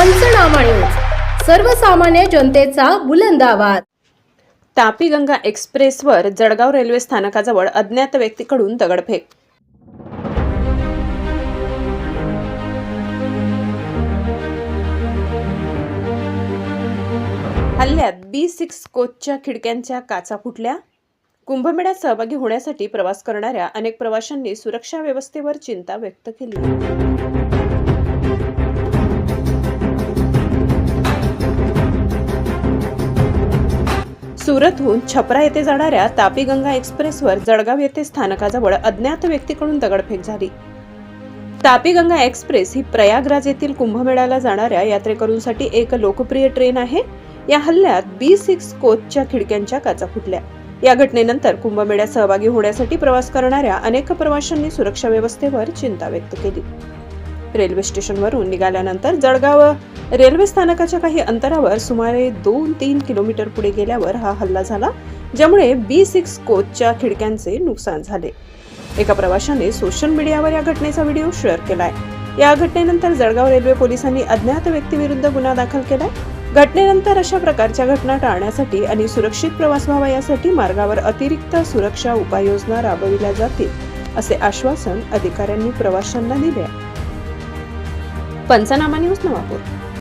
पंचनामा न्यूज सर्वसामान्य जनतेचा बुलंद आवाज. तापी गंगा एक्सप्रेसवर जळगाव रेल्वे स्थानकाजवळ अज्ञात व्यक्तीकडून दगडफेक. हल्ल्यात बी सिक्स कोचच्या खिडक्यांच्या काचा फुटल्या. कुंभमेळ्यात सहभागी होण्यासाठी प्रवास करणाऱ्या अनेक प्रवाशांनी सुरक्षा व्यवस्थेवर चिंता व्यक्त केली. सुरतहून छपरा येथे जाणाऱ्या तापी गंगा एक्सप्रेसवर जळगाव येथे स्थानकाजवळ अज्ञात व्यक्तीकडून दगडफेक झाली. तापी गंगा एक्सप्रेस ही प्रयागराज येथील कुंभमेळ्याला जाणाऱ्या यात्रेकरूंसाठी एक लोकप्रिय ट्रेन आहे. या हल्ल्यात बी सिक्स कोचच्या खिडक्यांच्या काचा फुटल्या. या घटनेनंतर कुंभमेळ्यात सहभागी होण्यासाठी प्रवास करणाऱ्या अनेक प्रवाशांनी सुरक्षा व्यवस्थेवर चिंता व्यक्त केली. रेल्वे स्टेशनवरून निघाल्यानंतर जळगाव रेल्वे स्थानकाच्या काही अंतरावर सुमारे दोन तीन किलोमीटर पुढे गेल्यावर हा हल्ला झाला ज्यामुळे बी सिक्स कोचच्या खिडक्यांचे नुकसान झाले. एका प्रवाशाने सोशल मीडियावर या घटनेचा व्हिडिओ शेअर केलाय. या घटनेनंतर जळगाव रेल्वे पोलिसांनी अज्ञात व्यक्तीविरुद्ध गुन्हा दाखल केलाय. घटनेनंतर अशा प्रकारच्या घटना टाळण्यासाठी आणि सुरक्षित प्रवास व्हावा यासाठी मार्गावर अतिरिक्त सुरक्षा उपाययोजना राबविल्या जातील असे आश्वासन अधिकाऱ्यांनी प्रवाशांना दिले पंचनामा न्यूज नवापूर